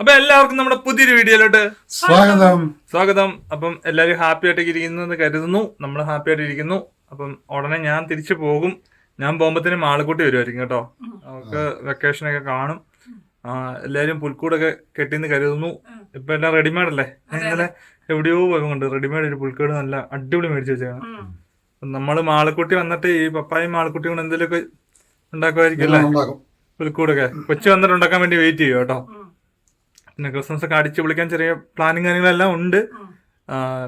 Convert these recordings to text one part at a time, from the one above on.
അപ്പൊ എല്ലാവർക്കും നമ്മുടെ പുതിയൊരു വീഡിയോയിലോട്ട് സ്വാഗതം. സ്വാഗതം. അപ്പം എല്ലാവരും ഹാപ്പി ആയിട്ട് ഇരിക്കുന്നു എന്ന് കരുതുന്നു. നമ്മൾ ഹാപ്പി ആയിട്ട് ഇരിക്കുന്നു. അപ്പം ഉടനെ ഞാൻ തിരിച്ചു പോകും. ഞാൻ പോകുമ്പോഴത്തേനും ആളുകൂട്ടി വരുമായിരിക്കും കേട്ടോ. നമുക്ക് വെക്കേഷനൊക്കെ കാണും. ആ, എല്ലാവരും പുൽക്കൂടൊക്കെ കെട്ടിന്ന് കരുതുന്നു. ഇപ്പൊ എല്ലാം റെഡിമെയ്ഡ് അല്ലേ? ഇങ്ങനെ ഇന്നലെ എവിടെയോ പോയതുകൊണ്ട് റെഡിമെയ്ഡ് ഒരു പുൽക്കൂട് നല്ല അടിപൊളി മേടിച്ചു വെച്ചാണ് നമ്മൾ മാളക്കുട്ടി വന്നിട്ട് ഈ പപ്പായും മാളക്കുട്ടി കൊണ്ട് എന്തെങ്കിലുമൊക്കെ ഉണ്ടാക്കുമായിരിക്കും അല്ലേ? പുൽക്കൂടൊക്കെ. കൊച്ചു വന്നിട്ട് ഉണ്ടാക്കാൻ വേണ്ടി വെയിറ്റ് ചെയ്യും കേട്ടോ? പിന്നെ ക്രിസ്മസ് ഒക്കെ അടിച്ചു പൊളിക്കാൻ ചെറിയ പ്ലാനിങ് കാര്യങ്ങളെല്ലാം ഉണ്ട്.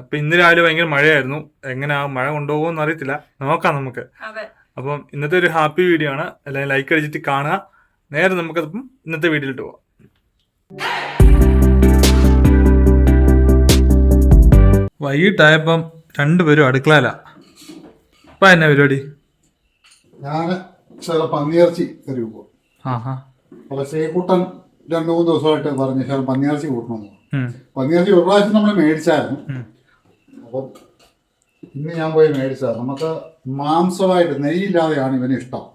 ഇപ്പൊ ഇന്ന് രാവിലെ ഭയങ്കര മഴയായിരുന്നു. എങ്ങനെ ആ മഴ കൊണ്ടുപോകുമെന്ന് അറിയത്തില്ല. നോക്കാം നമുക്ക്. അതെ. അപ്പം ഇന്നത്തെ ഒരു ഹാപ്പി വീഡിയോ ആണ്. എല്ലാവരും ലൈക്ക് അടിച്ചിട്ട് കാണുക. നേരെ നമുക്ക് ഇന്നത്തെ വീഡിയോയിലിട്ട് പോവാം. വൈകിട്ടായപ്പം രണ്ടുപേരും അടുക്കളയില. അപ്പൊ എന്നാ പരിപാടി? ഞാൻ ചില പന്നിയിറച്ചി കറി പോകും ആ ഹാ രണ്ടു മൂന്ന് ദിവസമായിട്ട് പറഞ്ഞു ശേഷം പന്നിയാർച്ചി കൂട്ടണമെന്ന് പന്നിയാർച്ചി ഒരു പ്രാവശ്യം നമ്മൾ മേടിച്ചായിരുന്നു. അപ്പം ഇന്ന് ഞാൻ പോയി മേടിച്ചത്. നമുക്ക് മാംസമായിട്ട് നെയ്യില്ലാതെയാണ് ഇവന് ഇഷ്ടം.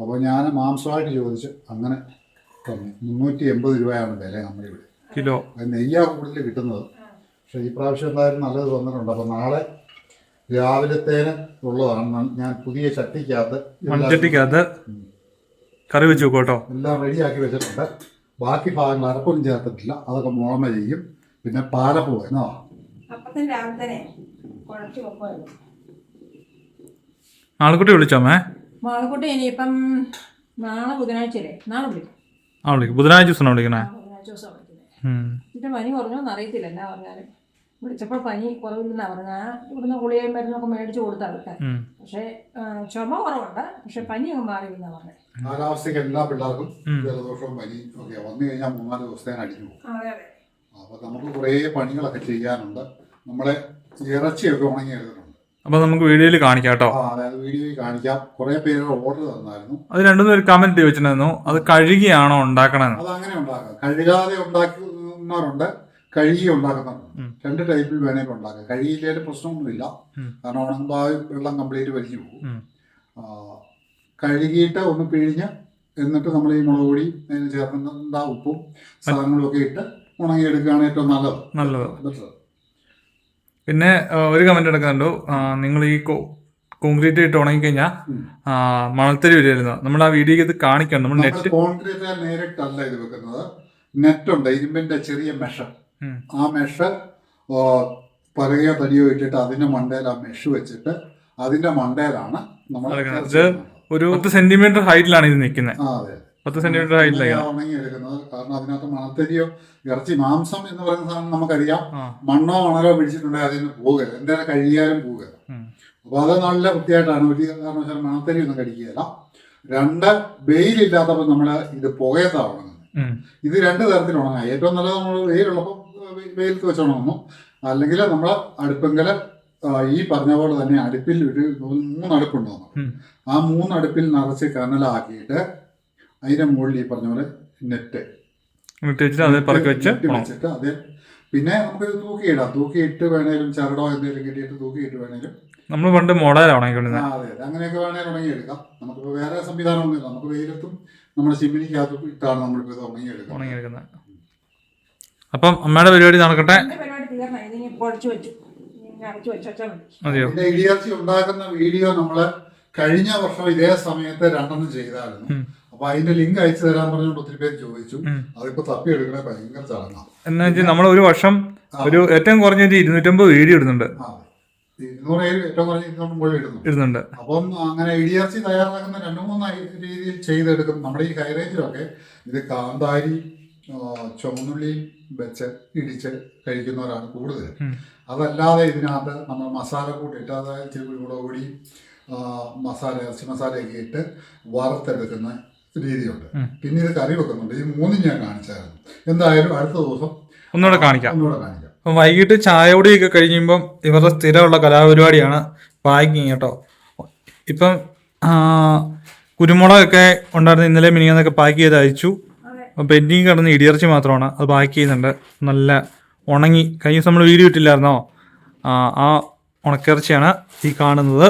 അപ്പോൾ ഞാൻ മാംസമായിട്ട് ചോദിച്ച് അങ്ങനെ തന്നു മുന്നൂറ്റി എൺപത് രൂപയാണ് വില നമ്മുടെ ഇവിടെ. കിലോ. നെയ്യാ കൂടുതൽ കിട്ടുന്നത്. പക്ഷേ ഈ പ്രാവശ്യം എന്തായാലും നല്ലത് തന്നിട്ടുണ്ട്. അപ്പോൾ നാളെ രാവിലത്തേന് ഉള്ളതാണ്. ഞാൻ പുതിയ ചട്ടിക്കകത്ത് മൺചട്ടിക്കകത്ത് കറി വെച്ച് വെക്കും കേട്ടോ. എല്ലാം റെഡിയാക്കി വെച്ചിട്ടുണ്ട്. ബാക്കി ഭാഗങ്ങൾ അരപ്പൊന്നും ചേർത്തിട്ടില്ല. അതൊക്കെ മുളമ ചെയ്യും. പിന്നെ പാലപ്പൂ എന്നോ അപ്പത്തിന് രാവിലെ തന്നെ കുഴച്ച് വെക്കുമായിരുന്നു ആൾക്കുട്ടി വിളിച്ചോമേ മാളക്കുട്ടി ഇനിയിപ്പം നാളെ ബുധനാഴ്ചയല്ലേ നാളെ വിളിക്കും. ആ വിളിക്കും. ബുധനാഴ്ച ദിവസമാണ് വിളിക്കണേ? ബുധനാഴ്ച ദിവസം വിളിക്കുന്നത്. ഇതിന്റെ പനി കുറഞ്ഞോന്ന് അറിയത്തില്ല. എന്നാ പറഞ്ഞാലും. വിളിച്ചപ്പോൾ പനി കുറവില്ലെന്നാ പറഞ്ഞ ഇവിടുന്ന് ഗുളികയും മരുന്നൊക്കെ മേടിച്ച് കൊടുത്താൽ പക്ഷേ ചുമ കുറവുണ്ട്. പക്ഷെ പനി അങ്ങ് മാറിയില്ലെന്നാ പറഞ്ഞത്. കാലാവസ്ഥയ്ക്ക് എല്ലാ പിള്ളേർക്കും ജലദോഷവും പനി ഒക്കെ. വന്നു കഴിഞ്ഞാൽ മൂന്നാൽ ദിവസത്തേന് അടിഞ്ഞു പോകും അപ്പൊ നമുക്ക് കുറേ പണികളൊക്കെ ചെയ്യാനുണ്ട്. നമ്മളെ ഇറച്ചിയൊക്കെ ഉണങ്ങി എടുത്തിട്ടുണ്ട്. അപ്പൊ നമുക്ക് വീഡിയോയിൽ കാണിക്കാം കേട്ടോ. ആ അതായത് വീഡിയോയിൽ കാണിക്കാം. കുറേ പേര് ഓർഡർ തന്നായിരുന്നു. അത് രണ്ടും ഒരു കമന്റ് ചോദിച്ചിട്ടുണ്ടായിരുന്നു അത് കഴുകിയാണോ ഉണ്ടാക്കണെന്ന് അത് അങ്ങനെ ഉണ്ടാക്കാം. കഴുകാതെ ഉണ്ടാക്കുന്നവരുണ്ട്. കഴുകി ഉണ്ടാക്കുന്നുണ്ട് രണ്ട് ടൈപ്പിൽ വേണമെങ്കിൽ ഉണ്ടാക്കാം. കഴുകിയില്ലേലും പ്രശ്നമൊന്നുമില്ല. ഉം. കാരണം ഉണങ്ങുമ്പോൾ ആ വെള്ളം കംപ്ലീറ്റ് വലിഞ്ഞു പോകും. ഉം. ആ, കഴുകിയിട്ട് ഒന്ന് പിഴിഞ്ഞ് എന്നിട്ട് നമ്മൾ ഈ മുളക് പൊടി അതിന് ചേർക്കുന്ന ഉപ്പും സാധനങ്ങളും ഒക്കെ ഇട്ട് ഉണങ്ങിയെടുക്കുകയാണ് ഏറ്റവും നല്ലത്. നല്ലത്. ബെറ്റർ പിന്നെ ഒരു കമന്റ് എടുക്കുന്നുണ്ട് നിങ്ങൾ ഈ കോൺക്രീറ്റ് ഇട്ട് ഉണങ്ങിക്കഴിഞ്ഞാൽ. മണൽത്തരി വരുമായിരുന്നു നമ്മൾ ആ വീഡിയോ ഇത് കാണിക്കണം. നമ്മൾ നമ്മൾ നെറ്റ് കോൺക്രീറ്റ് നേരിട്ടല്ല ഇത് വെക്കുന്നത്. നെറ്റ് ഉണ്ട് ഇരുമ്പിന്റെ ചെറിയ മെഷ ആ മെഷ പലകയോ തടിയോ ഇട്ടിട്ട് അതിന്റെ മണ്ടയിൽ ആ മെഷ് വെച്ചിട്ട് അതിന്റെ മണ്ടയിലാണ് നമ്മൾ ഒരു പത്ത് സെന്റിമീറ്റർ ഹൈറ്റിലാണ് ഇത് നിൽക്കുന്നത് പത്ത് സെന്റിമീറ്റർ ഹൈറ്റിലാണ് ഉണങ്ങി എടുക്കുന്നത്. കാരണം അതിനകത്ത് മണത്തരിയോ ഇറച്ചി മാംസം എന്ന് പറയുന്ന സാധനം നമുക്കറിയാം. മണ്ണോ മണലോ പിടിച്ചിട്ടുണ്ടെങ്കിൽ അതിന് പോകരുത്. എന്തായാലും കഴിയാലും പോകരുത്. ഉം. അപ്പോൾ അത് നല്ല വൃത്തിയായിട്ടാണ്. ഒരു കാരണവശാലും മണത്തരി ഒന്നും കടിക്കുകയില്ല. രണ്ട് വെയിലില്ലാത്തപ്പോൾ നമ്മൾ ഇത് പുകയത്താണ് ഉണങ്ങുന്നത് ഇത് രണ്ട് തരത്തിൽ ഉണങ്ങാം. ഏറ്റവും നല്ലത് നമ്മൾ വെയിലുള്ളപ്പോൾ വെയിലത്ത് വെച്ച് ഉണങ്ങുന്നു. അല്ലെങ്കിൽ നമ്മൾ അടുപ്പെങ്കിൽ ഈ പറഞ്ഞ പോലെ തന്നെ അടുപ്പിൽ ഒരു മൂന്ന് അടുപ്പുണ്ട് നമുക്ക് ആ മൂന്ന് അടുപ്പിൽ നിറച്ച് കനലാക്കിയിട്ട് അതിന്റെ മുകളിൽ ഈ പറഞ്ഞ പോലെ നെറ്റ് വെച്ചിട്ട് അത് പിന്നെ നമുക്ക് തൂക്കിയിടാം. തൂക്കിയിട്ട് വേണേലും ചരടോ എന്തെങ്കിലും കെട്ടിയിട്ട് തൂക്കിയിട്ട് വേണേലും. നമ്മൾ പണ്ട് മോഡലാണ് അതെ അതെ. അങ്ങനെയൊക്കെ വേണേലും ഉണങ്ങിയെടുക്കാം. നമുക്കിപ്പോൾ വേറെ സംവിധാനമൊന്നുമില്ല നമുക്ക് വെയിലത്തും നമ്മുടെ ചിമ്മിനിക്കകത്തും ഇട്ടാണ് നമ്മളിപ്പോൾ ഇത് ഉണങ്ങിയെടുക്കുന്നത്. ഉണങ്ങിയെടുക്കുന്നത്. അപ്പം അമ്മയുടെ പരിപാടി നടക്കട്ടെ? പരിപാടി തീർന്ന? ഇതിനി പൊളിച്ചു വെച്ചു. മതിയോ ഉണ്ടാക്കുന്ന വീഡിയോ നമ്മൾ കഴിഞ്ഞ വർഷം ഇതേ സമയത്ത് രണ്ടെണ്ണം ചെയ്തായിരുന്നു. അപ്പൊ അതിന്റെ ലിങ്ക് അയച്ചു തരാൻ പറഞ്ഞുകൊണ്ട് ഒത്തിരി പേര് ചോദിച്ചു. അതിപ്പോ തപ്പി എടുക്കണേ ഭയങ്കര ചടങ്ങാണ് എന്നാ വെച്ചാൽ നമ്മൾ ഒരു വർഷം ഒരു ഏറ്റവും കുറഞ്ഞ ഇരുന്നൂറ്റമ്പത് വീഡിയോ ഇടുന്നുണ്ട്. ഇരുന്നൂറ് ഏറ്റവും കുറഞ്ഞ ഇരുന്നൂറ്റമ്പത് മുകളിൽ ഇടുന്നു ഇടുന്നുണ്ട്. അപ്പം അങ്ങനെ ഇടിയർച്ചി തയ്യാറാക്കുന്ന രണ്ട് മൂന്ന് രീതിയിൽ ചെയ്തെടുക്കും. നമ്മുടെ ഈ ഹൈറേഞ്ചിലൊക്കെ ഇത് കാന്താരി ചുവന്നുള്ളിയും വെച്ച് ഇടിച്ച് കഴിക്കുന്നവരാണ് കൂടുതൽ. അതല്ലാതെ ഇതിനകത്ത് നമ്മൾ മസാല കൂട്ടിയിട്ട് അതായത് ഇച്ചിരി കുരുമുളക് പൊടി മസാല ഇറച്ചി മസാലയൊക്കെ ഇട്ട് വറുത്തെടുക്കുന്ന രീതിയുണ്ട്. പിന്നെ ഇത് കറി വെക്കുന്നുണ്ട്. ഈ മൂന്നും ഞാൻ കാണിച്ചായിരുന്നു. എന്തായാലും അടുത്ത ദിവസം ഒന്നുകൂടെ കാണിക്കാം. ഒന്നുകൂടെ കാണിക്കാം. അപ്പം വൈകിട്ട് ചായ കുടിയൊക്കെ കഴിയുമ്പം ഇവരുടെ സ്ഥിരമുള്ള കലാപരിപാടിയാണ് പാക്കിങ് കേട്ടോ. ഇപ്പം കുരുമുളകൊക്കെ ഉണ്ടായിരുന്ന ഇന്നലെ മിനിങ്ങന്നൊക്കെ പാക്ക് ചെയ്ത് അയച്ചു. അതെ അപ്പം പെൻഡിങ് കിടന്ന് ഇടിയിറച്ചി മാത്രമാണ്. അത് പാക്ക് ചെയ്യുന്നുണ്ട്. നല്ല ഉണങ്ങി. കഴിഞ്ഞ നമ്മൾ വീഡിയോ ഇട്ടില്ലായിരുന്നോ? ആ, ഉണക്കിറച്ചിയാണ് ഈ കാണുന്നത്.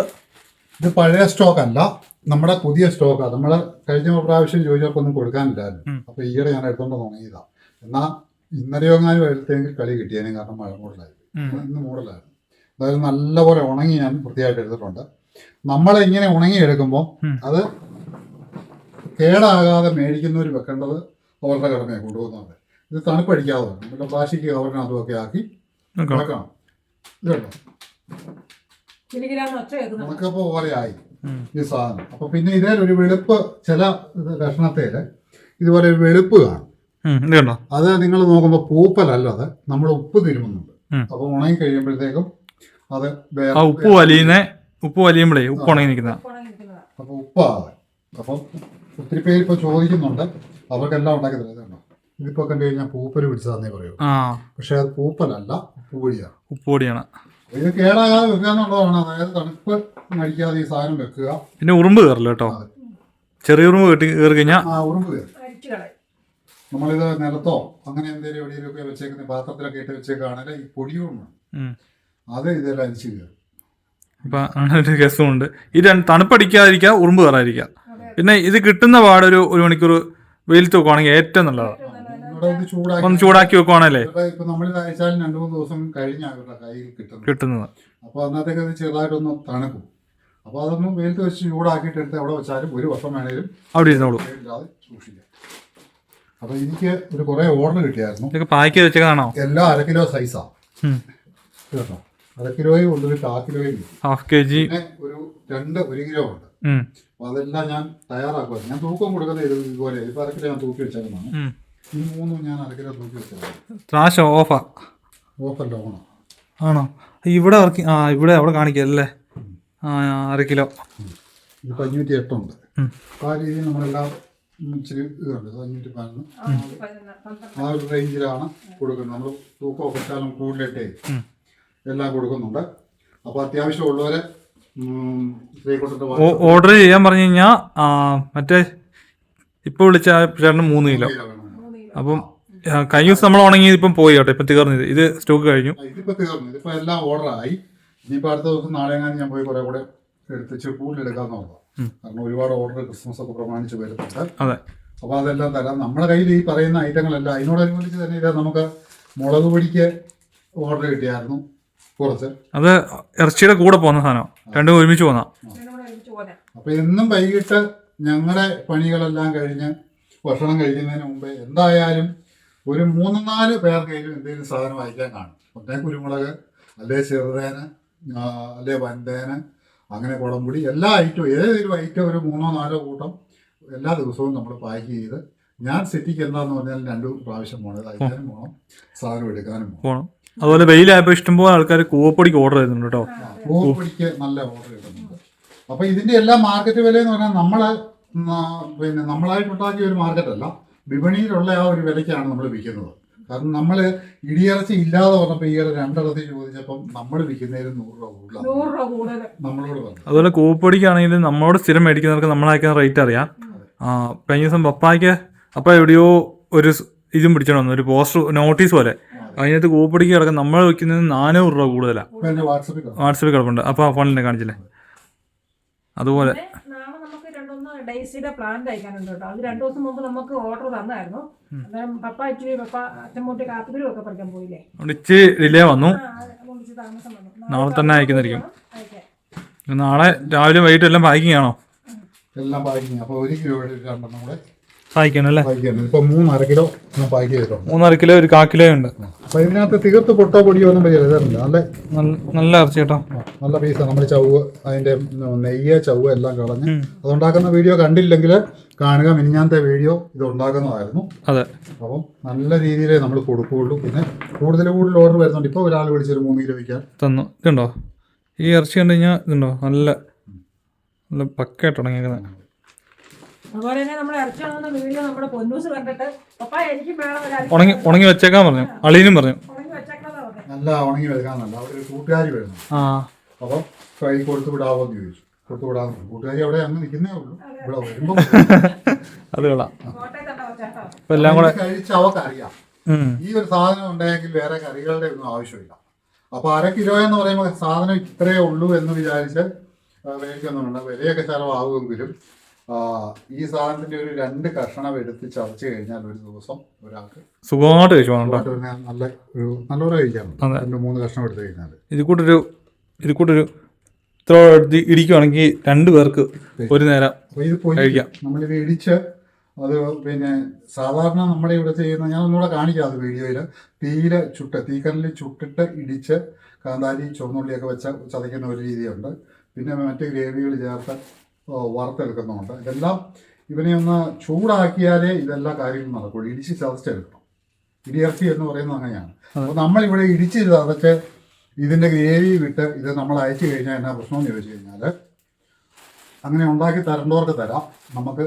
ഇത് പഴയ സ്റ്റോക്ക് അല്ല നമ്മുടെ പുതിയ സ്റ്റോക്കാണ് നമ്മൾ കഴിഞ്ഞ പ്രാവശ്യം ചോദിച്ചപ്പോൾ ഒന്നും കൊടുക്കാനില്ലായിരുന്നു. അപ്പോൾ അപ്പൊ ഈയിടെ ഞാൻ എടുത്തോണ്ട് തുടങ്ങിയതാ എന്നാ ഇന്നലെയോ എങ്ങാനും എടുത്തെങ്കിൽ കളി കിട്ടിയേനെ കാരണം മഴ മൂടലായിരുന്നു ഇന്ന് മൂടലായിരുന്നു. എന്തായാലും നല്ലപോലെ ഉണങ്ങി ഞാൻ വൃത്തിയായിട്ട് എടുത്തിട്ടുണ്ട്. നമ്മളിങ്ങനെ ഉണങ്ങി എടുക്കുമ്പോൾ. അത് കേടാകാതെ മേടിക്കുന്നവർ വെക്കേണ്ടത് അവരുടെ കടമയാണ് കൊണ്ടുപോകുന്നത് ഇത് തണുപ്പടിക്കാതെ നമ്മുടെ പ്ലാസ്റ്റിക് കവറിനകത്തും അതുമൊക്കെ ആക്കി നോക്കാം. വെക്കണം. ഇത് കേട്ടോ കിലുകിലാന്ന് ഒച്ച കേൾക്കുന്നത് ഉണക്കപ്പോ പോലെ ആയി ഈ സാധനം. അപ്പൊ പിന്നെ ഇതേ ഒരു വെളുപ്പ് ചില ഇത് ഇതുപോലെ ഒരു വെളുപ്പ് കാണും. അത് നിങ്ങൾ നോക്കുമ്പോൾ പൂപ്പലല്ല അത്. നമ്മൾ ഉപ്പ് തിരുമുന്നുണ്ട്. അപ്പൊ ഉണങ്ങി കഴിയുമ്പോഴത്തേക്കും അത് വേറെ- ഉപ്പ് വലിയുന്ന ഉപ്പ് വലിയുമ്പോഴേ ഉപ്പ് ഉണങ്ങി നിൽക്കുന്ന. അപ്പൊ ഉപ്പാതെ അപ്പം ഒത്തിരി പേര് ഇപ്പൊ ചോദിക്കുന്നുണ്ട്. അവർക്കെല്ലാം ഉണ്ടാക്കി തരുന്നുണ്ടോ ഇതിപ്പോ കണ്ടു കഴിഞ്ഞാൽ പൂപ്പൽ പിടിച്ചതാന്നേ പറയൂ. ആ. പക്ഷെ അത് പൂപ്പലല്ല ഉപ്പുപൊടിയാണ്. ഉപ്പുപൊടിയാണ്. ഇത് കേടാകാതെ വെക്കുക എന്നുള്ളതാണ് അതായത് തണുപ്പ് അടിക്കാതെ ഈ സാധനം വെക്കുക. പിന്നെ ഉറുമ്പ് കയറില്ല കേട്ടോ. ചെറിയ ഉറുമ്പ് കെട്ടി കയറി കഴിഞ്ഞാൽ ആ ഉറുമ്പ് കയറി. നമ്മളിത് നിലത്തോ അങ്ങനെ എന്തെങ്കിലും എവിടെയെങ്കിലുമൊക്കെ വെച്ചേക്കുന്ന പാത്രത്തിലൊക്കെ ഇട്ട് വെച്ചേക്കാണെങ്കിൽ ഈ പൊടിയുണ്ട് അത് ഇതെല്ലാം അരിച്ചു കയറും. അപ്പം അങ്ങനെ ഒരു കേസും ഉണ്ട് ഈ രണ്ട് തണുപ്പടിക്കാതിരിക്കുക ഉറുമ്പ് കയറാതിരിക്കുക. പിന്നെ ഇത് കിട്ടുന്ന പാടൊരു ഒരു മണിക്കൂർ വെയിലത്ത് വെക്കുവാണെങ്കിൽ ഏറ്റവും നല്ലതാണ്. ചൂടാക്കി ഒന്ന് ചൂടാക്കി വെക്കുവാണല്ലേ? നമ്മൾ അയച്ചാൽ രണ്ടു മൂന്ന് ദിവസം കഴിഞ്ഞാൽ അവരുടെ കയ്യിൽ കിട്ടുന്നത്. കിട്ടുന്നത്. അപ്പോൾ അന്നത്തേക്ക് അത് ചെറുതായിട്ടൊന്ന് തണുക്കും. അപ്പോൾ അതൊന്നും വെയിലത്ത് വെച്ച് ചൂടാക്കിയിട്ട് എടുത്ത് എവിടെ വെച്ചാലും ഒരു വർഷം വേണേലും അവിടെ ഇരുന്നോളൂ. സൂക്ഷിക്കാം. അപ്പോൾ എനിക്ക് ഒരു കുറേ ഓർഡർ കിട്ടിയായിരുന്നു. ഇതൊക്കെ പാക്ക് ചെയ്ത് വെച്ചതാണോ എല്ലാം അര കിലോ സൈസാണ് കേട്ടോ? അര കിലോയും ഉണ്ട് ഒരു കാ കിലോയും ഹാഫ് കെ ജി. ഒരു രണ്ട് ഒരു കിലോ ഉണ്ട്. അപ്പോൾ അതെല്ലാം ഞാൻ തയ്യാറാക്കുക ഞാൻ തൂക്കം കൊടുക്കുന്നത് ഇത് ഇതുപോലെ ഇപ്പൊ അരക്കില ഞാൻ തൂക്കി വെച്ചേക്കുന്നതാണ്. ഈ മൂന്നും ഞാൻ അരക്കില തൂക്കി വെച്ചതാണ് ത്രാശ ഓഫാ. ഓഫല്ല ഓണം. ആണോ? ഇവിടെ ഇറക്കി ആ ഇവിടെ അവിടെ കാണിക്കല്ലേ? ആ അര കിലോ ഇപ്പൊ അഞ്ഞൂറ്റി എട്ടുണ്ട്. അപ്പോൾ ആ രീതിയിൽ നമ്മളെല്ലാം ഇച്ചിരി ഇതുണ്ട്. ഇത് അഞ്ഞൂറ്റി പതിനൊന്ന്. ആ ഒരു റേഞ്ചിലാണ് കൊടുക്കുന്നത്. നമ്മൾ തൂക്കമൊക്കെ വെച്ചാലും കൂടുതലായിട്ടേ. എല്ലാം കൊടുക്കുന്നുണ്ട്. അപ്പോൾ അത്യാവശ്യമുള്ളവരെ ഓർഡർ ചെയ്യാൻ പറഞ്ഞു കഴിഞ്ഞാൽ മറ്റേ ഇപ്പോൾ വിളിച്ച ചേട്ടന് മൂന്ന് കിലോ. അപ്പം കഴിഞ്ഞ ദിവസം നമ്മൾ ഉണങ്ങിയത് ഇപ്പം പോയി കേട്ടോ ഇപ്പം തീർന്നത്. ഇത് സ്റ്റോക്ക് കഴിഞ്ഞു. ഇതിപ്പോൾ തീർന്നു. ഇതിപ്പോൾ എല്ലാം ഓർഡറായി ഇനിയിപ്പോൾ അടുത്ത ദിവസം നാളെ എങ്ങാനും ഞാൻ പോയി കുറേ കൂടെ എടുത്ത് കൂടുതലെടുക്കാമെന്ന് നോക്കാം കാരണം ഒരുപാട് ഓർഡർ ക്രിസ്മസ് ഒക്കെ പ്രമാണിച്ച് വരുന്നുണ്ട്. അതെ. അപ്പോൾ അതെല്ലാം തരാം. നമ്മുടെ കയ്യിൽ ഈ പറയുന്ന ഐറ്റങ്ങളെല്ലാം അതിനോടനുബന്ധിച്ച് തന്നെ ഇത് നമുക്ക് മുളക് പൊടിക്ക് ഓർഡർ കിട്ടിയായിരുന്നു. കുറച്ച് അത് ഇറച്ചിയുടെ കൂടെ പോകുന്ന സാധനം. രണ്ടും ഒരുമിച്ച് പോകുന്ന. അപ്പൊ എന്നും വൈകിട്ട് ഞങ്ങളുടെ പണികളെല്ലാം കഴിഞ്ഞ് ഭക്ഷണം കഴിക്കുന്നതിന് മുമ്പേ എന്തായാലും ഒരു മൂന്ന് നാല് പേർക്കെങ്കിലും എന്തെങ്കിലും സാധനം വായിക്കാൻ കാണും. ഒന്നേ കുരുമുളക് അല്ലേ ചെറുതേന അല്ലെ വൻതേന് അങ്ങനെ കുളമ്പുടി എല്ലാ ഐറ്റവും ഏതൊരു ഐറ്റം ഒരു മൂന്നോ നാലോ കൂട്ടം എല്ലാ ദിവസവും നമ്മൾ പാക്ക് ചെയ്ത് ഞാൻ സിറ്റിക്ക് എന്താന്ന് പറഞ്ഞാൽ രണ്ടു പ്രാവശ്യം പോകണം അയക്കാനും പോകണം സാധനം എടുക്കാനും പോകണം അതുപോലെ വെയിലായപ്പോൾ ഇഷ്ടംപോലെ ആൾക്കാർ കൂവപ്പൊടിക്ക് ഓർഡർ ചെയ്യുന്നുണ്ട് കേട്ടോ. കൂവപ്പൊടിക്ക് നല്ല ഓർഡർ കിട്ടുന്നുണ്ട് അപ്പൊ ഇതിന്റെ എല്ലാ മാർക്കറ്റ് വില എന്ന് പറഞ്ഞാൽ നമ്മൾ പിന്നെ നമ്മളായിട്ട് ഉണ്ടാക്കിയ ഒരു മാർക്കറ്റ് അല്ല വിപണിയിലുള്ള ആ ഒരു വിലയ്ക്കാണ് നമ്മൾ വിൽക്കുന്നത്. കാരണം നമ്മൾ ഇടിയിറച്ചി ഇല്ലാതെ പറഞ്ഞപ്പോൾ ഈയിടെ രണ്ടിടത്ത് ചോദിച്ചപ്പം നമ്മൾ വിൽക്കുന്നതിന് നൂറ് രൂപ കൂടുതലാണ്. നൂറ് രൂപ കൂടുതൽ നമ്മളോട് പറഞ്ഞു. അതുപോലെ കൂവപ്പൊടിക്കാണെങ്കിലും നമ്മളോട് സ്ഥിരം മേടിക്കുന്നവർക്ക് നമ്മളയക്കുന്ന റേറ്റ് അറിയാം. ആ കഴിഞ്ഞ ദിവസം പപ്പായ്ക്ക് അപ്പം എവിടെയോ ഒരു ഇതും പിടിച്ചോണ്ട് വന്നു ഒരു പോസ്റ്റർ നോട്ടീസ് പോലെ. അതിനകത്ത് കോപ്പടിക്ക് കിടക്കാൻ നമ്മൾ വെക്കുന്നത് നാനൂറ് രൂപ കൂടുതലാണ് വാട്സപ്പിൽ കിടപ്പുണ്ട്. അപ്പോൾ ആ ഫോണിൽ കാണിച്ചില്ലേ? അതുപോലെ. ഡേസിയുടെ നാളെ നമുക്ക് രണ്ടൊന്ന് ഡേയ്സിയുടെ പ്ലാൻ തയ്ക്കാനുണ്ട് കേട്ടോ. അത് രണ്ടു ദിവസം മുമ്പ് നമുക്ക് ഓർഡർ തന്നായിരുന്നു. അന്നേരം പപ്പ ഇച്ചിരി പപ്പ അച്ഛമ്മൂട്ടി കാപ്പിക്കുരും ഒക്കെ പറിക്കാൻ പോയില്ലേ? ഇച്ചിരി ഡിലേ വന്നു. നാളെ തന്നെ അയക്കുന്നതായിരിക്കും. അയക്കാം. നാളെ രാവിലെ വൈകിട്ട് എല്ലാം പാക്കിംഗ് ആണോ? എല്ലാം പാക്കിംഗ്. അപ്പൊ ഒരു കിലോ കൂടെ സഹായിക്കണം അല്ലേ? ഇപ്പൊ മൂന്നര കിലോ ഞാൻ പാക്ക് ചെയ്തിട്ടുണ്ട്. മൂന്നര കിലോ ഒരു കാ കിലോ ഉണ്ട്. അപ്പൊ ഇതിനകത്ത് തീർത്ത് പൊട്ടോ പൊടിയോ ഒന്നും പറ്റില്ല അല്ലേ നല്ല നല്ല ഇറച്ചി കേട്ടോ. നല്ല പീസാണ് നമ്മൾ ചവ് അതിന്റെ നെയ്യ് ചവ് എല്ലാം കളഞ്ഞ് അതുണ്ടാക്കുന്ന വീഡിയോ കണ്ടില്ലെങ്കിൽ കാണുക. മിനിഞ്ഞാത്തെ വീഡിയോ ഇത് ഉണ്ടാക്കുന്നതായിരുന്നു. അതെ. അപ്പൊ നല്ല രീതിയിൽ നമ്മൾ കൊടുക്കുകയുള്ളൂ. പിന്നെ കൂടുതൽ കൂടുതൽ ഓർഡർ വരുന്നുണ്ട്. ഇപ്പോൾ ഒരാൾ വിളിച്ചൊരു മൂന്ന് കിലോ വയ്ക്കാൻ തന്നു. ഇതുണ്ടോ? ഈ ഇറച്ചി കണ്ടു കഴിഞ്ഞാൽ ഇതുണ്ടോ? നല്ല നല്ല പക്കയായിട്ട് ഉണങ്ങിയേക്കുന്നത് അതുപോലെ തന്നെ നമ്മൾ ഇറച്ചി വാങ്ങുന്ന വീഡിയോ നമ്മുടെ പൊന്നൂസ് കണ്ടിട്ട് പപ്പ എനിക്ക് വേണം ഉണങ്ങി ഉണങ്ങി വെച്ചേക്കാൻ പറഞ്ഞു. അളീനും പറഞ്ഞു. ഉണങ്ങി വെച്ചേക്കണതാ പറഞ്ഞത്. നല്ല ഉണങ്ങി വെക്കാന്നല്ല അവിടെ ഒരു കൂട്ടുകാരി വരുന്നു. ആ. അപ്പം കൈ കൊടുത്തു വിടാവോ എന്ന് ചോദിച്ചു. കൊടുത്തു വിടാന്ന് കൂട്ടുകാരി അവിടെ അങ്ങ് നിൽക്കുന്നേ ഉള്ളൂ. ഇവിടെ വരുമ്പോൾ അത് കൊള്ളാം. ഇപ്പം എല്ലാം കൂടെ കഴിച്ച് അവക്കറിയാം ഈ ഒരു സാധനം ഉണ്ടെങ്കിൽ വേറെ കറികളുടെ ഒന്നും ആവശ്യമില്ല. അപ്പോൾ അര കിലോ എന്ന് പറയുമ്പോൾ സാധനം ഇത്രയേ ഉള്ളൂ എന്ന് വിചാരിച്ച് ആ, മേടിക്കൊന്നുമില്ല വിലയൊക്കെ ചിലവാകുമെങ്കിലും ഈ സാധനത്തിന്റെ ഒരു രണ്ട് കഷണം എടുത്ത് ചവച്ച് കഴിഞ്ഞാൽ ഒരു ദിവസം ഒരാൾക്ക് സുഖമായിട്ട് കഴിച്ചു നല്ല ഒരു നല്ലപോലെ കഴിക്കാം രണ്ട് മൂന്ന് കഷ്ണം എടുത്ത് കഴിഞ്ഞാൽ ഇത് കൂട്ടൊരു ഇത് കൂട്ടൊരു ഇത്ര എടുത്ത് ഇടിക്കുവാണെങ്കിൽ രണ്ട് പേർക്ക് ഒരു നേരം കഴിക്കാം. നമ്മളിത് ഇടിച്ച് അത് പിന്നെ സാധാരണ നമ്മുടെ ഇവിടെ ചെയ്യുന്ന ഞാൻ ഒന്നുകൂടെ കാണിക്കാം അത് വീഡിയോയിൽ തീയില ചുട്ട് തീക്കനലിൽ ചുട്ടിട്ട് ഇടിച്ച് കാന്താരി ചുവന്നുള്ളിയൊക്കെ വെച്ച് ചതയ്ക്കുന്ന ഒരു രീതിയുണ്ട്. പിന്നെ മറ്റ് ഗ്രേവികൾ ചേർത്ത് ഓ, വറുത്തെടുക്കുന്നുണ്ട് ഇതെല്ലാം ഇവനെ ഒന്ന് ചൂടാക്കിയാലേ ഇതെല്ലാ കാര്യങ്ങളും നടക്കുള്ളൂ. ഇടിച്ച് ചതച്ചെടുക്കണം. ഇടിയിറച്ചി എന്ന് പറയുന്നത് അങ്ങനെയാണ്. അപ്പോൾ നമ്മളിവിടെ ഇടിച്ച് ചതച്ച് ഇതിന്റെ ഗ്രേവി വിട്ട് ഇത് നമ്മൾ അയച്ചു കഴിഞ്ഞാൽ എന്നാ പ്രശ്നമെന്ന് ചോദിച്ചു കഴിഞ്ഞാൽ അങ്ങനെ ഉണ്ടാക്കി തരേണ്ടവർക്ക് തരാം. നമുക്ക്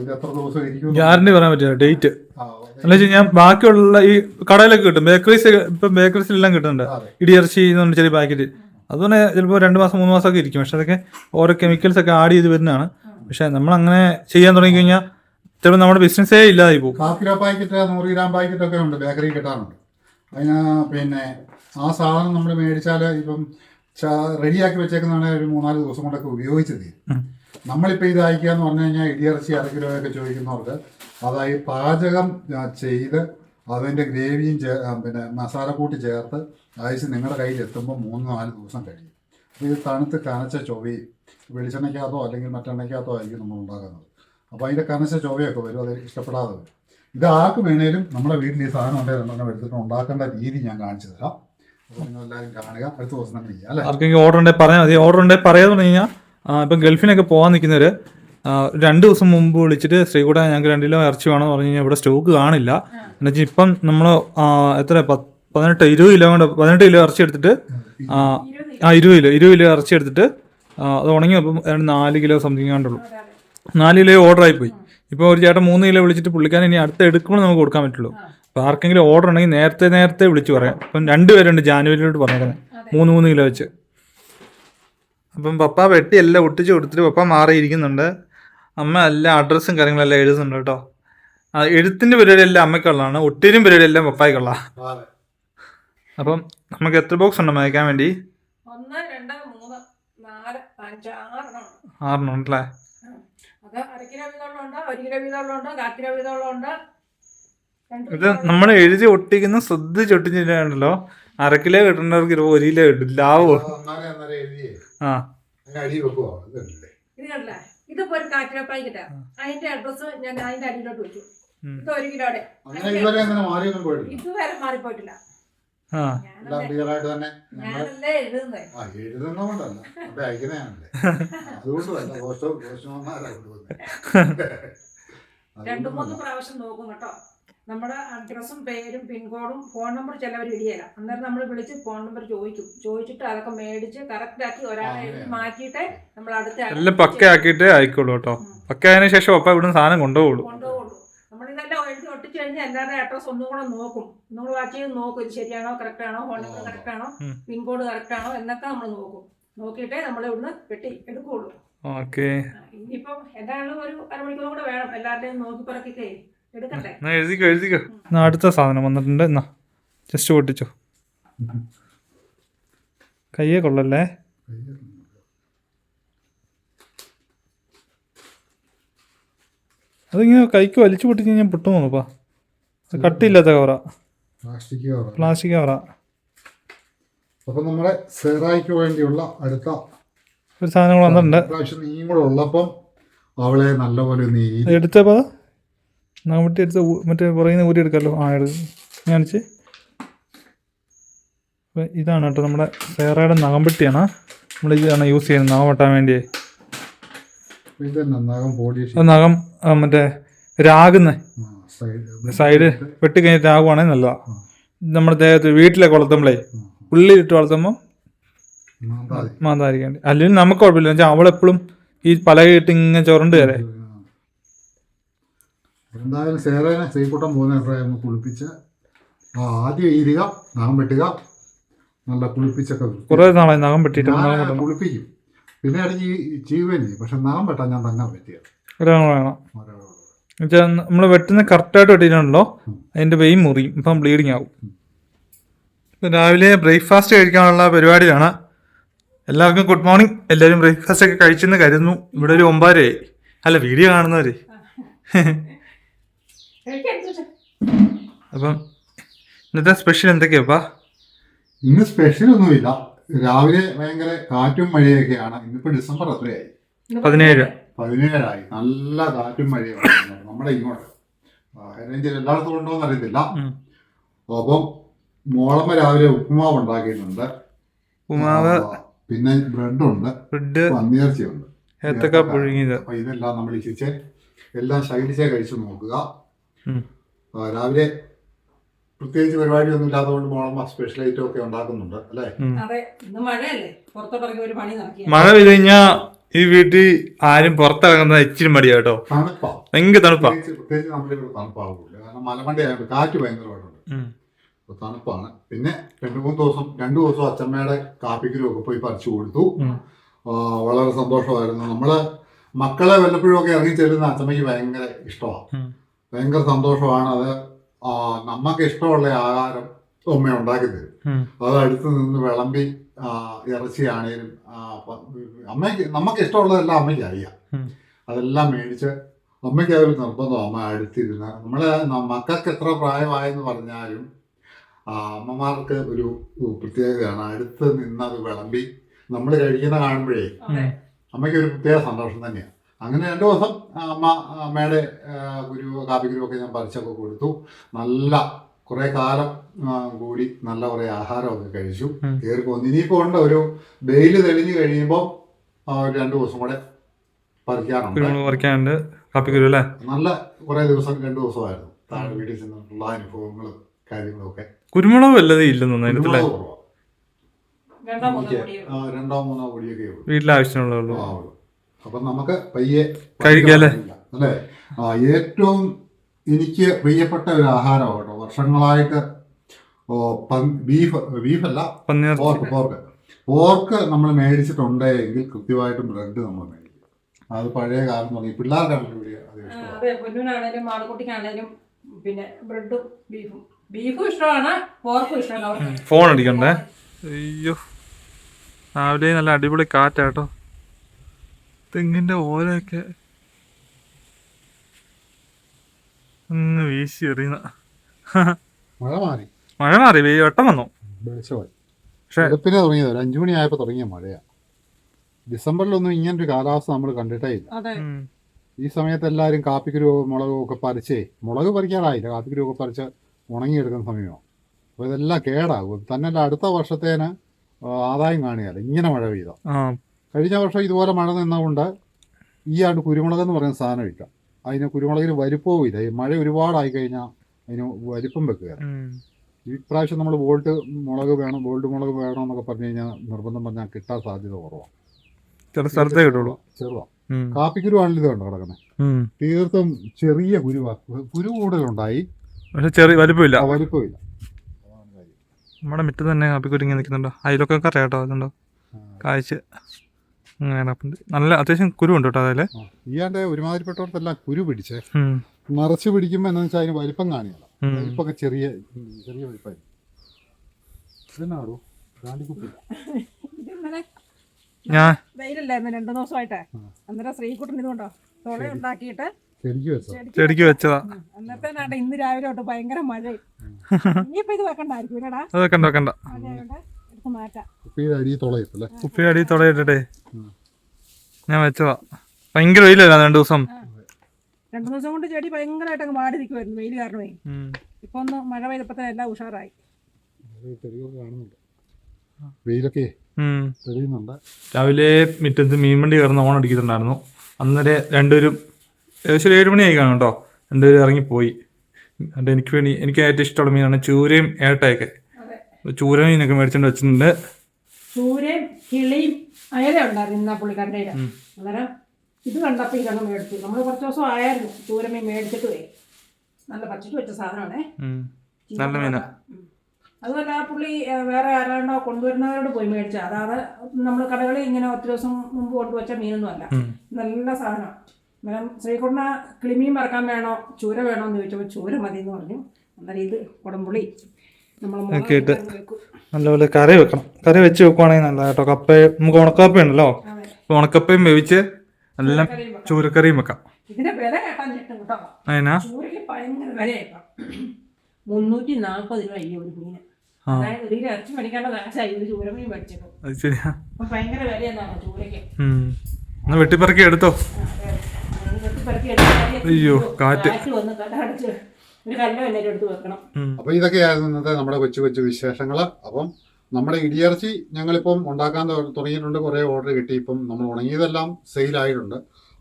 ഇത് എത്ര ദിവസം ഇരിക്കും? ഗ്യാരണ്ടി പറയാൻ പറ്റില്ല ഡേറ്റ്. ഞാൻ എന്ന് വെച്ച് കഴിഞ്ഞാൽ ബാക്കിയുള്ള ഈ കടയിലൊക്കെ കിട്ടും. ബേക്കറീസ് ഇപ്പം ബേക്കറീസിലെല്ലാം കിട്ടുന്നുണ്ട്. ഇടിയർച്ചി ഇടിയിറച്ചി എന്ന് പറഞ്ഞ ചെറിയ പാക്കറ്റ്. അതുകൊണ്ട് ചിലപ്പോൾ രണ്ട് മാസം മൂന്ന് മാസമൊക്കെ ഇരിക്കും. പക്ഷെ അതൊക്കെ ഓരോ കെമിക്കൽസ് ഒക്കെ ആഡ് ചെയ്ത് വരുന്നതാണ്. പക്ഷെ നമ്മൾ അങ്ങനെ ചെയ്യാൻ തുടങ്ങി കഴിഞ്ഞാൽ ചിലപ്പോൾ നമ്മുടെ ബിസിനസ്സേ ഇല്ലാതായി പോകും. കാൽ കിലോ പാക്കറ്റ് നൂറ് ഗ്രാം പാക്കറ്റ് ഒക്കെ ഉണ്ട് ബേക്കറി കിട്ടാറുണ്ട്. അതിന് പിന്നെ ആ സാധനം നമ്മൾ മേടിച്ചാൽ ഇപ്പം റെഡിയാക്കി വെച്ചേക്കുന്നതാണ് ഒരു മൂന്നാൽ ദിവസം കൊണ്ടൊക്കെ ഉപയോഗിച്ച് തീരും ഉം. നമ്മളിപ്പോൾ ഇത് അയക്കുക എന്ന് പറഞ്ഞു കഴിഞ്ഞാൽ ഇടിയിറച്ചി അര കിലോയൊക്കെ ഒക്കെ ചോദിക്കുന്നവർക്ക് അതായത് പാചകം ചെയ്ത് അതിന്റെ ഗ്രേവിയും പിന്നെ മസാല പിന്നെ മസാലക്കൂട്ടി ചേർത്ത് അയച്ച് നിങ്ങളുടെ കയ്യിൽ എത്തുമ്പോൾ മൂന്ന് നാല് ദിവസം കഴിയും. അപ്പോൾ ഇത് തണുത്ത് കനച്ച ചൊവ്വയും വെളിച്ചെണ്ണയ്ക്കകത്തോ അല്ലെങ്കിൽ മറ്റെണ്ണയ്ക്കകത്തോ ആയിരിക്കും നമ്മൾ ഉണ്ടാക്കുന്നത്. അപ്പോൾ അതിന്റെ കനച്ച ചൊവ്വയൊക്കെ വരും അത് ഇഷ്ടപ്പെടാതെ വരും. ഇത് ആർക്ക് വേണേലും നമ്മുടെ വീട്ടിൽ ഈ സാധനം ഉണ്ടെങ്കിൽ രണ്ടെണ്ണം എടുത്തിട്ട് ഉണ്ടാക്കേണ്ട രീതി ഞാൻ കാണിച്ചു തരാം. അപ്പോൾ നിങ്ങൾ എല്ലാവരും കാണുക. അടുത്ത ദിവസം തന്നെ ചെയ്യാം അല്ലേ? ആർക്കെങ്കിലും ഓർഡർ ഉണ്ടെങ്കിൽ പറഞ്ഞാൽ മതി. ഓർഡർ ഉണ്ടെങ്കിൽ പറയാന്ന് പറഞ്ഞു കഴിഞ്ഞാൽ ഇപ്പം ഗൾഫിനൊക്കെ പോകാൻ നിൽക്കുന്നവർ രണ്ട് ദിവസം മുമ്പ് വിളിച്ചിട്ട് ശ്രീകൂട ഞങ്ങൾക്ക് രണ്ട് കിലോ ഇറച്ചി വേണമെന്ന് പറഞ്ഞു കഴിഞ്ഞാൽ ഇവിടെ സ്റ്റോക്ക് കാണില്ല. എന്നുവെച്ചാൽ ഇപ്പം നമ്മൾ എത്ര പത്ത് പതിനെട്ട് ഇരുപത് കിലോ കൊണ്ട് പതിനെട്ട് കിലോ ഇറച്ചി എടുത്തിട്ട് ആ, ആ ഇരുപത് കിലോ ഇരുപത് കിലോ ഇറച്ചി എടുത്തിട്ട് ആ, അത് ഉണങ്ങി അപ്പം നാല് കിലോ സംതിങ് കണ്ടുള്ളൂ. നാല് കിലോ ഓർഡർ ആയിപ്പോയി. ഇപ്പോൾ ഒരു ചേട്ടൻ മൂന്ന് കിലോ വിളിച്ചിട്ട് പുള്ളിക്കാൻ ഇനി അടുത്ത് എടുക്കുമ്പോൾ നമുക്ക് കൊടുക്കാൻ പറ്റുള്ളൂ. അപ്പോൾ ആർക്കെങ്കിലും ഓർഡർ ഉണ്ടെങ്കിൽ നേരത്തെ നേരത്തെ വിളിച്ച് പറയാം. ഇപ്പം രണ്ട് പേരുണ്ട് ജാനുവരിയിലോട്ട് പറഞ്ഞേക്കുന്നത്. മൂന്ന് മൂന്ന് കിലോ വെച്ച്. അപ്പം പപ്പ വെട്ടി എല്ലാം ഒട്ടിച്ച് കൊടുത്തിട്ട് പപ്പ മാറിയിരിക്കുന്നുണ്ട്. അമ്മ എല്ലാ അഡ്രസ്സും കാര്യങ്ങളെല്ലാം എഴുതുന്നുണ്ട് കേട്ടോ. ആ എഴുത്തിന്റെ പരിപാടി എല്ലാം അമ്മയ്ക്കുള്ളതാണ്. ഒട്ടിരും പരിപാടി എല്ലാം പപ്പായ്ക്കുള്ള അപ്പം നമുക്ക് എത്ര ബോക്സ് ഉണ്ട് മയക്കാൻ വേണ്ടി? ഒന്ന് രണ്ട് മൂന്ന് നാല് അഞ്ച് ആറെണ്ണം. ആറെണ്ണം ഉണ്ടല്ലേ? അത് അര കിലോ വീതമുള്ളതുണ്ട് ഒരു കിലോ വീതമുള്ളതുണ്ട് കാൽ കിലോ വീതമുള്ളതുണ്ട് ഇത് നമ്മൾ എഴുതി ഒട്ടിക്കുന്ന ശ്രദ്ധിച്ച് ഒട്ടിച്ചിട്ടുണ്ടല്ലോ അര കിലോ കിട്ടേണ്ടവർക്ക് ഇരുപത് ഒരു കിലോ കിട്ടും. ലാവോ? ആ ഇതിപ്പോ ഒരു കാൽ കിലോ പാക്കറ്റാ അതിന്റെ അഡ്രസ് ഞാൻ അതിന്റെ അടിയിലോട്ട് വെച്ചു. ഇത് ഒരു പോയിട്ടില്ല. ഇതുവരെ മാറിപ്പോയിട്ടില്ല. തന്നെ ആ എഴുതുന്നതുകൊണ്ടല്ല അപ്പൊ അയക്കുന്നതാണല്ലേ അതുകൊണ്ടുമല്ല ദോഷവും ദോഷമാരാ കൊണ്ടുവന്നത് രണ്ടു മൂന്ന് പ്രാവശ്യം നോക്കും കേട്ടോ. നമ്മുടെ അഡ്രസ്സും പേരും പിൻകോഡും ഫോൺ നമ്പർ ചിലവർ ഇടിയല്ല അന്നേരം നമ്മൾ വിളിച്ച് ഫോൺ നമ്പർ ചോദിക്കും. ചോദിച്ചിട്ട് അതൊക്കെ മേടിച്ച് കറക്റ്റ് ആക്കി ഒരാളെ എഴുതി മാറ്റിയിട്ട് നമ്മൾ അടുത്ത എല്ലാം ആയിക്കോളൂ കേട്ടോ. പക്കയായതിനു ശേഷം ഒപ്പം ഇവിടുന്ന് സാധനം കൊണ്ടുപോകുള്ളൂ. ഒട്ടിച്ച് കഴിഞ്ഞാൽ എല്ലാവരുടെയും അഡ്രസ് ഒന്നും കൂടെ നോക്കും. നമ്മൾ വാച്ച് ചെയ്ത് നോക്കും ഇത് ശരിയാണോ കറക്റ്റ് ആണോ ഫോൺ നമ്പർ കറക്റ്റ് ആണോ. പിൻകോഡ് കറക്റ്റ് ആണോ എന്നൊക്കെ നമ്മൾ നോക്കും. നോക്കിയിട്ടേ നമ്മൾ ഇവിടുന്ന് വെട്ടി എടുക്കുകയുള്ളൂ ഓക്കെ. ഇനിയിപ്പം എന്തായാലും ഒരു അരമണിക്കൂർ കൂടെ വേണം. എല്ലാവരുടെയും നോക്കി പറക്കിട്ടേ എടുക്കട്ടെ. എന്നാ എഴുതിക്കോ എഴുതിക്കോ. എന്നാ അടുത്ത സാധനം വന്നിട്ടുണ്ട്. എന്നാ ജസ്റ്റ് പൊട്ടിച്ചോ. കയ്യെ കൊള്ളല്ലേ? അതിങ്ങനെ കൈക്ക് വലിച്ചു പൊട്ടിച്ച് കഴിഞ്ഞാൽ പൊട്ടു കട്ടിയില്ലാത്ത കവറ പ്ലാസ്റ്റിക് കവറ അപ്പൊ നമ്മുടെ സെറായിക്ക് വേണ്ടിയുള്ള അടുത്ത ഒരു സാധനങ്ങൾ വന്നിട്ടുണ്ട്. പ്രാവശ്യം നീ കൂടെ ഉള്ളപ്പം അവളെ നല്ലപോലെ നീ എടുത്തപ്പോ നമ്മട്ടി എടുത്ത് മറ്റേ പുറകിൽ ഊരി എടുക്കാമല്ലോ ആ എടുക്കും. ഞാൻ ഇതാണ് കേട്ടോ നമ്മുടെ സേറയുടെ നഖംപെട്ടിയാണ് നമ്മൾ ഇതാണ് യൂസ് ചെയ്യുന്നത്. നഖം വെട്ടാൻ വേണ്ടി. നഖം മറ്റേ രാകുന്ന സൈഡ് വെട്ടി കഴിഞ്ഞിട്ട് ആകുവാണെങ്കിൽ നല്ലതാണ് നമ്മുടെ ദേഹത്ത് വീട്ടിലൊക്കെ വളർത്തുമ്പോഴേ ഉള്ളിലിട്ട് വളർത്തുമ്പോൾ മാന്താതിരിക്കേണ്ടി. അല്ലെങ്കിൽ നമുക്ക് കുഴപ്പമില്ല. വെച്ചാൽ അവളെപ്പോഴും ഈ പലകയിട്ട് ഇങ്ങനെ ചുരണ്ട് വരെ. എന്തായാലും സേറേനെ ശ്രീകുട്ടം പോകുന്ന കുളിപ്പിച്ച് ആദ്യം ഈരുക നഖം വെട്ടുക. നല്ല കുളിപ്പിച്ചൊക്കെ കുറേ നാളായി നഖം വെട്ടിയിട്ട് കുളിപ്പിക്കും. പിന്നെ ഇടയ്ക്ക് ചെയ്യും പക്ഷെ നഖം വെട്ടാൻ ഞാൻ തന്നെ പറ്റിയത് ഒരാൾ വേണം. എന്നുവെച്ചാൽ നമ്മൾ വെട്ടുന്ന കറക്റ്റായിട്ട് വെട്ടിയിട്ടുണ്ടല്ലോ. അതിന്റെ വെയിൻ മുറിയും. ഇപ്പം ബ്ലീഡിങ് ആവും. ഇപ്പം രാവിലെ ബ്രേക്ക്ഫാസ്റ്റ് കഴിക്കാനുള്ള പരിപാടിയാണ് എല്ലാവർക്കും ഗുഡ് മോർണിംഗ് എല്ലാവരും ബ്രേക്ക്ഫാസ്റ്റ് ഒക്കെ കഴിച്ചെന്ന് കരുതുന്നു. ഇവിടെ ഒരു ഒമ്പതരയായി അല്ല വീഡിയോ കാണുന്നവര്. അപ്പം ഇന്നത്തെ സ്പെഷ്യൽ എന്തൊക്കെയാപ്പാ ഇന്ന് സ്പെഷ്യൽ ഒന്നുമില്ല. രാവിലെ ഭയങ്കര കാറ്റും മഴയൊക്കെയാണ്. ഇന്നിപ്പോ ഡിസംബർ എത്രയായി? പതിനേഴ്. പതിനേഴായി. നല്ല കാറ്റും മഴയാണ് നമ്മുടെ ഇങ്ങോട്ട്. റേഞ്ചിൽ എല്ലായിടത്തും ഉണ്ടോ എന്ന് അറിയത്തില്ല. അപ്പം മോളമ്മ രാവിലെ ഉപ്പുമാവ് ഉണ്ടാക്കിയിട്ടുണ്ട്. ഉപ്പുമാവ് പിന്നെ ബ്രെഡുണ്ട്. ബ്രെഡ് പന്നിയിറച്ചിയുണ്ട്. ഏത്തക്ക പുഴുങ്ങിയത്. അപ്പൊ ഇതെല്ലാം നമ്മൾ ഇച്ചിച്ച് എല്ലാം ശൈലിച്ചേ കഴിച്ചു നോക്കുക. രാവിലെ പ്രത്യേകിച്ച് പരിപാടിയൊന്നും ഇല്ലാത്തതുകൊണ്ട് മോളമ്മ സ്പെഷ്യൽ ഐറ്റം ഒക്കെ ഉണ്ടാക്കുന്നുണ്ട് അല്ലേ? അതെ ഇന്ന് മഴയല്ലേ? പുറത്തോട്ടിറങ്ങി ഒരു പണി നടക്കിയ മഴ പെയ്ത് ഈ വീട്ടിൽ ആരും പുറത്തിറങ്ങുന്നത് ഇച്ചിരി മടിയാ കേട്ടോ. ഭയങ്കര തണുപ്പാ. പ്രത്യേകിച്ച് പ്രത്യേകിച്ച് നമ്മുടെ ഇവിടെ തണുപ്പാവില്ല കാരണം മലമണ്ടി ആയതുകൊണ്ട് കാറ്റ് ഭയങ്കരമായിട്ടുണ്ട്. തണുപ്പാണ്. പിന്നെ രണ്ടു മൂന്ന് ദിവസം രണ്ടു ദിവസം അച്ഛമ്മയുടെ കാപ്പിക്കലും ഒക്കെ പോയി പറിച്ചു കൊടുത്തു. വളരെ സന്തോഷമായിരുന്നു. നമ്മൾ മക്കളെ വല്ലപ്പോഴും ഒക്കെ ഇറങ്ങി ചെല്ലുന്ന അച്ഛമ്മയ്ക്ക് ഭയങ്കര ഇഷ്ടമാണ്. ഭയങ്കര സന്തോഷമാണ്. അത് നമ്മക്ക് നമുക്ക് ഇഷ്ടമുള്ള ആഹാരം അമ്മ ഉണ്ടാക്കി തരും. അത് അടുത്ത് നിന്ന് വിളമ്പി ഇറച്ചിയാണേലും അമ്മയ്ക്ക് നമുക്ക് ഇഷ്ടമുള്ളതെല്ലാം അമ്മയ്ക്ക് അറിയാം. അതെല്ലാം മേടിച്ച് അമ്മയ്ക്ക് അതൊരു നിർബന്ധം. അമ്മ അടുത്തിരുന്ന് നമ്മളെ മക്കൾക്ക് എത്ര പ്രായമായെന്ന് പറഞ്ഞാലും അമ്മമാർക്ക് ഒരു പ്രത്യേകതയാണ്. അടുത്ത് നിന്ന് അത് വിളമ്പി നമ്മൾ കഴിക്കുന്ന കാണുമ്പോഴേ അമ്മയ്ക്ക് ഒരു പ്രത്യേക സന്തോഷം തന്നെയാണ്. അങ്ങനെ രണ്ടു ദിവസം അമ്മ അമ്മയുടെ ഗുരു കാപ്പി ഗുരു ഒക്കെ ഞാൻ പറിച്ചൊക്കെ കൊടുത്തു. നല്ല കുറെ കാലം കൂടി നല്ല കുറെ ആഹാരമൊക്കെ കഴിച്ചു. കയറി പോന്നു ഇനിയിപ്പോൾ ഉണ്ട് ഒരു ബെയിൽ തെളിഞ്ഞു കഴിയുമ്പോൾ ആ, ഒരു രണ്ടു ദിവസം കൂടെ പറിക്കാറുണ്ട് കുരുമുളക് പറിക്കാനുണ്ട്. കാപ്പിക്കുരു അല്ലേ? നല്ല കുറെ ദിവസം രണ്ടു ദിവസമായിരുന്നു. താഴെ വീട്ടിൽ ചെന്നിട്ടുള്ള അനുഭവങ്ങളും കാര്യങ്ങളും ഒക്കെ കുരുമുളക് വല്ലതും ഇല്ലെന്ന്. രണ്ടോ മൂന്നോ കൂടിയോ ആ, രണ്ടോ മൂന്നോ പൊടിയൊക്കെ ഉള്ളൂ. വീട്ടിലെ ആവശ്യമുള്ള അപ്പൊ നമുക്ക് പയ്യെ കഴിക്കാം അല്ലേ? അല്ലേ? ഏറ്റവും എനിക്ക് പ്രിയപ്പെട്ട ഒരു ആഹാരമാണ് കേട്ടോ വർഷങ്ങളായിട്ട് ബീഫ് ബീഫല്ല പോർക്ക് പോർക്ക്. പോർക്ക് നമ്മൾ മേടിച്ചിട്ടുണ്ടെങ്കിൽ കൃത്യമായിട്ടും ബ്രെഡ് നമ്മൾ മേടിക്കും. അത് പഴയ കാലം തുടങ്ങി. പിള്ളേർക്കാണെങ്കിലും ഇവിടെ അത് ആ, ഇഷ്ടമാണ് അതെ പിന്നെ ബ്രെഡും ബീഫും. ബീഫും ഇഷ്ടമാണ് പോർക്കും ഇഷ്ടമാണ്. ഫോൺ അടിക്കണ്ടേ? അയ്യോ രാവിലെ നല്ല അടിപൊളി കാറ്റാട്ടോ. തെങ്ങിന്റെ ഓലയൊക്കെ അങ്ങ് വീശി എറിയുന്ന. മഴ മാറി. മഴ മാറി വട്ടം വന്നു. വെളുപ്പിനെ തുടങ്ങിയത്? ഒരു അഞ്ചു മണിയായപ്പോൾ തുടങ്ങിയ മഴയാ. ഡിസംബറിലൊന്നും ഇങ്ങനൊരു കാലാവസ്ഥ നമ്മൾ കണ്ടിട്ടേ ഇല്ല. ഈ സമയത്ത് എല്ലാവരും കാപ്പിക്കുരു മുളകും ഒക്കെ പറിച്ചേ. മുളക് പറിക്കാറായില്ല. കാപ്പിക്കുരു ഒക്കെ പറിച്ച് ഉണങ്ങിയെടുക്കുന്ന സമയമാണ് അപ്പോൾ ഇതെല്ലാം കേടാകും. തന്നെയല്ല അടുത്ത വർഷത്തേന് ആദായം കാണുകയല്ല. ഇങ്ങനെ മഴ പെയ്ത? കഴിഞ്ഞ വർഷം ഇതുപോലെ മഴ നിന്നുകൊണ്ട് ഈ ആണ്ട് കുരുമുളക് എന്ന് പറയുന്ന സാധനം ഇല്ല. അതിന് കുരുമുളകിന് വലിപ്പവും ഇല്ല. മഴ ഒരുപാടായി കഴിഞ്ഞാൽ അതിന് വലിപ്പം വെക്കുക. ഈ പ്രാവശ്യം നമ്മൾ വോൾട്ട് മുളക് വേണം വോൾട്ട് മുളക് വേണം എന്നൊക്കെ പറഞ്ഞു കഴിഞ്ഞാൽ നിർബന്ധം പറഞ്ഞാൽ കിട്ടാൻ സാധ്യത കുറവാണ് ചില സ്ഥലത്തേ കിട്ടുള്ളൂ. ചെറുതാണ് കാപ്പി ആണെങ്കിലും ഇതുണ്ട് കിടക്കുന്നത്. തീർത്തും ചെറിയ കുരുവാ കുരു കൂടുതലുണ്ടായി. പക്ഷെ ചെറിയ വലിപ്പമില്ല. വലിപ്പമില്ല. നമ്മുടെ മുറ്റത്ത് തന്നെ കാപ്പിക്കുരു ഇങ്ങനെ നിൽക്കുന്നുണ്ടോ. അതിലൊക്കെ അറിയാം കേട്ടോ അതുണ്ടോ കാഴ്ച. അങ്ങനെ നല്ല അത്യാവശ്യം കുരു ഉണ്ട് കേട്ടോ അതിലെ. ഈയാണ്ട് ഒരുമാതിരിപ്പെട്ടവർക്കെല്ലാം കുരു പിടിച്ചേ. നിറച്ച് പിടിക്കുമ്പോൾ എന്താണെന്ന് വെച്ചാൽ അതിന് വലിപ്പം കാണില്ല വലിപ്പൊക്കെ വലിപ്പമൊക്കെ ചെറിയ ചെറിയ വലിപ്പമായി ഇതെന്നാടോ ഗാന്ധിക്കുപ്പി ഇതിന്നലെ ഞാൻ വെയിലല്ലായിരുന്നു രണ്ടു ദിവസമായിട്ട്? അന്നേരം ശ്രീകുട്ടൻ ഇതുകൊണ്ടോ? തുള ഉണ്ടാക്കിയിട്ട് ശരിക്കും വെച്ചോ ചെടിക്ക് ചെടിക്ക് വെച്ചതാ. അന്നത്തേനാണ്ട് ഇന്ന് രാവിലെ തൊട്ട് ഭയങ്കര മഴയും. ഇനിയിപ്പോ ഇത് വെക്കണ്ടായിരിക്കും ഇല്ലടാ. അത് വെക്കണ്ട കുപ്പിയുടെ അടി ഞാൻ വെച്ചതാ. ഭയങ്കര വെയിലല്ല രണ്ടു ദിവസം? രണ്ടു ദിവസം കൊണ്ട് ചെടി ഭയങ്കരമായിട്ട് അങ്ങ് വാടി നിൽക്കുമായിരുന്നു വെയിൽ കാരണമേ. ഇപ്പൊ ഒന്ന് മഴ പെയ്തപ്പോ തന്നെ എല്ലാം ഉഷാറായി. വെയിലൊക്കെ. തെളിയുന്നുണ്ട്. രാവിലെ മുറ്റത്ത് മീൻവണ്ടി കയറുന്ന ഓൺ അടിക്കുന്നുണ്ടായിരുന്നു അന്നേരം രണ്ടുപേരും ഏകദേശം ഒരു ഏഴ് മണിയായി കാണും കേട്ടോ. രണ്ടുപേരും ഇറങ്ങിപ്പോയി. എന്നിട്ട് എനിക്ക് വേണ്ടി എനിക്ക് ഏറ്റവും ഇഷ്ടമുള്ള മീനാണ് ചൂരയും ഏട്ടയൊക്കെ. അതെ. ചൂര മീനൊക്കെ മേടിച്ചോണ്ട് വെച്ചിട്ടുണ്ട്. ചൂരയും കിളിയും അയല ഉണ്ടായിരുന്നു പുള്ളിക്കാരന്റെ. അന്നേരം ഇത് കണ്ടപ്പോൾ ഇതങ്ങ് മേടിച്ചു. നമ്മൾ കുറച്ച് ദിവസം ആയായിരുന്നു ചൂരമീൻ മേടിച്ചിട്ട് പോയി. നല്ല പച്ചിട്ട് വെച്ച സാധനമാണേ. നല്ല മീന. അതുമല്ല ആ പുള്ളി വേറെ ആരാണ്ടോ കൊണ്ടുവരുന്നവരോട് പോയി മേടിച്ച അതായത് നമ്മൾ കടകളിൽ ഇങ്ങനെ ഒത്തിരി ദിവസം മുമ്പ് കൊണ്ടുവച്ച മീനൊന്നും അല്ല നല്ല സാധനം. അന്നേരം ശ്രീകുണ്ണ കിളിമീൻ മറക്കാൻ വേണോ ചൂര വേണോ എന്ന് ചോദിച്ചപ്പോൾ ചൂര മതി എന്ന് പറഞ്ഞു. അന്നേരം ഇത് കുടംപുളി ഇട്ട്. നല്ലപോലെ കറി വെക്കണം. കറി വെച്ച് വെക്കുവാണെങ്കിൽ നല്ല കേട്ടോ. കപ്പ നമുക്ക് ഉണക്കപ്പ ഉണ്ടല്ലോ ഉണക്കപ്പയും വേവിച്ച് എല്ലാം ചൂരക്കറിയും വെക്കാം. ഇതിന്റെ വില കേട്ടാൻ കിട്ടും കേട്ടോ. അതിനാ? ചൂരയ്ക്ക് ഭയങ്കര വിലയായിപ്പം മുന്നൂറ്റി നാൽപ്പത് രൂപ ഈ ഒരു മീന്. ആ. അതായത് ഒരു കിലോ ഇറച്ചി മേടിക്കേണ്ട കാശായി ഒരു ചൂരമീൻ മേടിച്ചത്. അത് ശരിയാ. അപ്പൊ ഭയങ്കര വിലയെന്നാണ് ചൂരയ്ക്ക്. ഉം. എന്നാ വെട്ടിപ്പറക്കി എടുത്തോ? അയ്യോ, കാറ്റ്. അപ്പൊ ഒരു കല്ലോ എടുത്ത് വെക്കണം. ഇതൊക്കെയായിരുന്നു ഇന്നത്തെ നമ്മുടെ കൊച്ചു കൊച്ചു വിശേഷങ്ങൾ. അപ്പം നമ്മുടെ ഇടിയിറച്ചി ഞങ്ങളിപ്പം ഉണ്ടാക്കാൻ തുടങ്ങിയിട്ടുണ്ട്. കുറേ ഓർഡർ കിട്ടി. ഇപ്പം നമ്മൾ ഉണങ്ങിയതെല്ലാം സെയിലായിട്ടുണ്ട്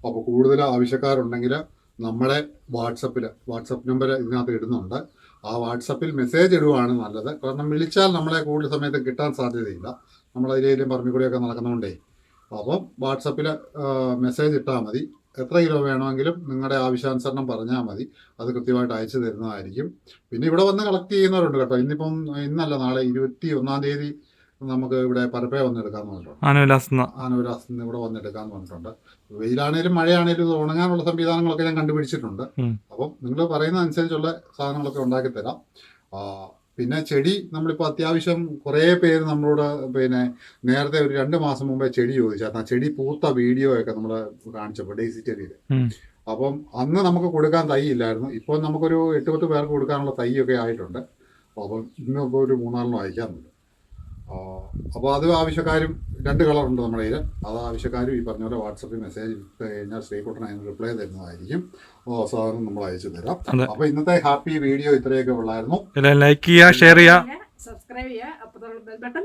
അപ്പോൾ കൂടുതൽ ആവശ്യക്കാരുണ്ടെങ്കിൽ നമ്മുടെ വാട്സപ്പിൽ വാട്സപ്പ് നമ്പർ ഇതിനകത്ത് ഇടുന്നുണ്ട്. ആ വാട്സപ്പിൽ മെസ്സേജ് ഇടുവാണ് നല്ലത്. കാരണം വിളിച്ചാൽ നമ്മളെ കൂടുതൽ സമയത്ത് കിട്ടാൻ സാധ്യതയില്ല. നമ്മൾ അതിലേലും പറമ്പിക്കൂടിയൊക്കെ നടക്കുന്നതുകൊണ്ടേ അപ്പം വാട്സപ്പിൽ മെസ്സേജ് ഇട്ടാൽ മതി. എത്ര കിലോ വേണമെങ്കിലും നിങ്ങളുടെ ആവശ്യാനുസരണം പറഞ്ഞാൽ മതി. അത് കൃത്യമായിട്ട് അയച്ചു തരുന്നതായിരിക്കും. പിന്നെ ഇവിടെ വന്ന് കളക്ട് ചെയ്യുന്നവരുണ്ട് കേട്ടോ ഇന്നിപ്പം ഇന്നല്ല നാളെ ഇരുപത്തി ഒന്നാം തീയതി നമുക്ക് ഇവിടെ പരപ്പേ വന്നെടുക്കാൻ എടുക്കാന്ന് പറഞ്ഞിട്ടുണ്ട്. ആനവിലാസെന്ന. നിന്ന് ഇവിടെ വന്നെടുക്കാൻ എടുക്കാന്ന് പറഞ്ഞിട്ടുണ്ട്. വെയിലാണേലും മഴയാണേലും ഇത് ഉണങ്ങാനുള്ള സംവിധാനങ്ങളൊക്കെ ഞാൻ കണ്ടുപിടിച്ചിട്ടുണ്ട്. അപ്പം നിങ്ങൾ പറയുന്ന അനുസരിച്ചുള്ള സാധനങ്ങളൊക്കെ ഉണ്ടാക്കി തരാം പിന്നെ ചെടി നമ്മളിപ്പോൾ അത്യാവശ്യം കുറേ പേര് നമ്മളോട് പിന്നെ നേരത്തെ ഒരു രണ്ട് മാസം മുമ്പേ ചെടി ചോദിച്ചായിരുന്നു ആ ചെടി പൂത്ത വീഡിയോ ഒക്കെ നമ്മൾ കാണിച്ചപ്പോൾ ഡേസി ചെടിയിൽ. അപ്പം അന്ന് നമുക്ക് കൊടുക്കാൻ തൈ ഇല്ലായിരുന്നു. ഇപ്പോൾ നമുക്കൊരു എട്ട് പത്ത് പേർക്ക് കൊടുക്കാനുള്ള തൈയൊക്കെ ആയിട്ടുണ്ട്. അപ്പം ഇന്ന് ഇപ്പോൾ ഒരു മൂന്നാലെണ്ണം അയക്കാറുണ്ട് അപ്പോൾ അത് ആവശ്യക്കാരും രണ്ട് കളറുണ്ട് നമ്മുടെ കയ്യിൽ അത് ആവശ്യക്കാരും ഈ പറഞ്ഞ പോലെ വാട്സപ്പിൽ മെസ്സേജ് ഇട്ട് കഴിഞ്ഞാൽ ശ്രീകുട്ടൻ അതിന് റിപ്ലൈ തരുന്നതായിരിക്കും. ഓ സാധനം നമ്മൾ അയച്ചു തരാം. അപ്പൊ അപ്പോൾ ഇന്നത്തെ ഹാപ്പി വീഡിയോ ഇത്രയൊക്കെ ഉള്ളായിരുന്നു. ലൈക്ക് ചെയ്യുക ഷെയർ ചെയ്യുക. സബ്സ്ക്രൈബ് ചെയ്യുക ബട്ടൺ